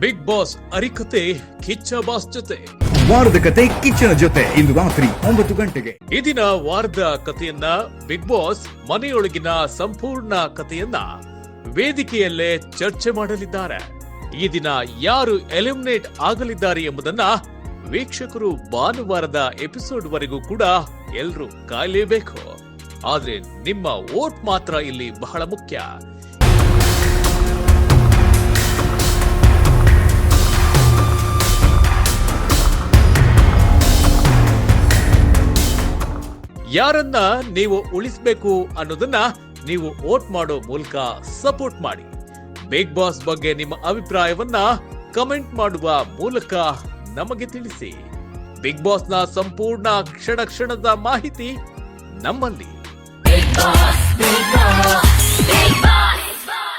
Big boss ಅರಿಕತೆ Kichcha boss ಜೊತೆ. ವಾರದ ಕತೆ ಕಿಚ್ಚನ ಜೊತೆ ಇಂದು ರಾತ್ರಿ ಒಂಬತ್ತು ಗಂಟೆಗೆ. ಈ ದಿನ ವಾರದ ಕಥೆಯನ್ನ ಬಿಗ್ ಬಾಸ್ ಮನೆಯೊಳಗಿನ ಸಂಪೂರ್ಣ ಕಥೆಯನ್ನ ವೇದಿಕೆಯಲ್ಲೇ ಚರ್ಚೆ ಮಾಡಲಿದ್ದಾರೆ. ಈ ದಿನ ಯಾರು ಎಲಿಮಿನೇಟ್ ಆಗಲಿದ್ದಾರೆ ಎಂಬುದನ್ನ ವೀಕ್ಷಕರು ಭಾನುವಾರದ ಎಪಿಸೋಡ್ ವರೆಗೂ ಕೂಡ ಎಲ್ರೂ ಕಾಯಲೇಬೇಕು. ಆದ್ರೆ ನಿಮ್ಮ ಓಟ್ ಮಾತ್ರ ಇಲ್ಲಿ ಬಹಳ ಮುಖ್ಯ. ಯಾರನ್ನ ನೀವು ಉಳಿಸಬೇಕು ಅನ್ನೋದನ್ನ ನೀವು ವೋಟ್ ಮಾಡೋ ಮೂಲಕ ಸಪೋರ್ಟ್ ಮಾಡಿ. ಬಿಗ್ ಬಾಸ್ ಬಗ್ಗೆ ನಿಮ್ಮ ಅಭಿಪ್ರಾಯವನ್ನ ಕಮೆಂಟ್ ಮಾಡುವ ಮೂಲಕ ನಮಗೆ ತಿಳಿಸಿ. ಬಿಗ್ ಬಾಸ್ನ ಸಂಪೂರ್ಣ ಕ್ಷಣ ಕ್ಷಣದ ಮಾಹಿತಿ ನಮ್ಮಲ್ಲಿ.